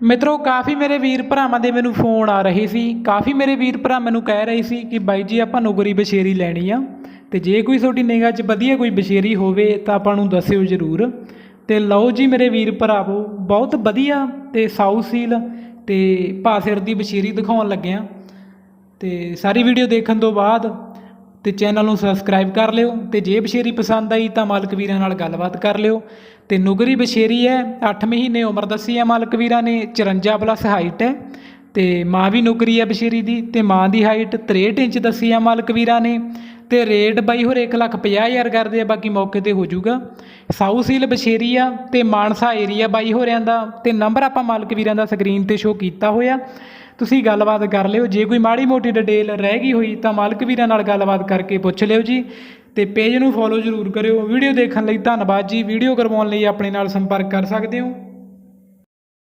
ਮਿੱਤਰੋ, ਕਾਫੀ ਮੇਰੇ ਵੀਰ ਭਰਾਵਾਂ ਦੇ ਮੈਨੂੰ ਫੋਨ ਆ ਰਹੇ ਸੀ। ਕਾਫੀ ਮੇਰੇ ਵੀਰ ਭਰਾ ਮੈਨੂੰ ਕਹਿ ਰਹੇ ਸੀ ਕਿ ਬਾਈ ਜੀ, ਆਪਾਂ ਨੁਗਰੀ ਬਸ਼ੇਰੀ ਲੈਣੀ ਆ ਤੇ ਜੇ ਕੋਈ ਤੁਹਾਡੀ ਨਿਗਾਹ 'ਚ ਵਧੀਆ ਕੋਈ ਬਸ਼ੇਰੀ ਹੋਵੇ ਤਾਂ ਆਪਾਂ ਨੂੰ ਦੱਸਿਓ ਜ਼ਰੂਰ। ਤੇ ਲਓ ਜੀ ਮੇਰੇ ਵੀਰ ਭਰਾਵੋ, ਬਹੁਤ ਵਧੀਆ ਤੇ ਸਾਊ ਸੀਲ ਤੇ ਭਾਸਿਰ ਦੀ ਬਸ਼ੇਰੀ ਦਿਖਾਉਣ ਲੱਗਿਆ ਤੇ ਸਾਰੀ ਵੀਡੀਓ ਦੇਖਣ ਤੋਂ ਬਾਅਦ ਤੇ ਚੈਨਲ ਨੂੰ ਸਬਸਕ੍ਰਾਈਬ ਕਰ ਲਿਓ ਤੇ ਜੇ ਬਸ਼ੇਰੀ ਪਸੰਦ ਆਈ ਤਾਂ ਮਾਲਕ ਵੀਰਾਂ ਨਾਲ ਗੱਲਬਾਤ ਕਰ ਲਿਓ। ਤੇ ਨੁਗਰੀ ਬਸ਼ੇਰੀ ਹੈ 8 ਮਹੀਨੇ ਉਮਰ ਦੱਸੀ ਹੈ ਮਾਲਕ ਵੀਰਾਂ ਨੇ 54 ਪਲੱਸ ਹਾਈਟ ਹੈ। ਤੇ ਮਾਂ ਵੀ ਨੁਗਰੀ ਹੈ ਬਸ਼ੇਰੀ ਦੀ ਤੇ ਮਾਂ ਦੀ ਹਾਈਟ 63 ਇੰਚ ਦੱਸੀ ਹੈ ਮਾਲਕ ਵੀਰਾਂ ਨੇ। ਤੇ ਰੇਟ ਬਾਈ ਹੋਰ 1 ਲੱਖ 50 ਹਜ਼ਾਰ ਕਰਦੇ ਆ, ਬਾਕੀ ਮੌਕੇ ਤੇ ਹੋ ਜਾਊਗਾ। ਸਾਊ ਸੀਲ ਬਸ਼ੇਰੀ ਆ ਤੇ ਮਾਨਸਾ ਏਰੀਆ ਬਾਈ ਹੋਰਿਆਂ ਦਾ। ਤੇ ਨੰਬਰ ਆਪਾਂ ਮਾਲਕ ਵੀਰਾਂ ਦਾ ਸਕਰੀਨ ਤੇ ਸ਼ੋ ਕੀਤਾ ਹੋਇਆ। ਤੁਸੀਂ ਗੱਲਬਾਤ ਕਰ ਲਿਓ। ਜੇ ਕੋਈ ਮਾੜੀ ਮੋਟੀ ਡਿਟੇਲ ਰਹਿ ਗਈ ਹੋਈ ਤਾਂ ਮਾਲਕ ਵੀਰਾਂ ਨਾਲ ਗੱਲਬਾਤ ਕਰਕੇ ਪੁੱਛ ਲਿਓ ਜੀ। ਤੇ ਪੇਜ ਨੂੰ ਫੋਲੋ ਜ਼ਰੂਰ ਕਰਿਓ। ਵੀਡੀਓ ਦੇਖਣ ਲਈ ਧੰਨਵਾਦ ਜੀ। ਵੀਡੀਓ ਕਰਵਾਉਣ ਲਈ ਆਪਣੇ ਨਾਲ ਸੰਪਰਕ ਕਰ ਸਕਦੇ ਹੋ।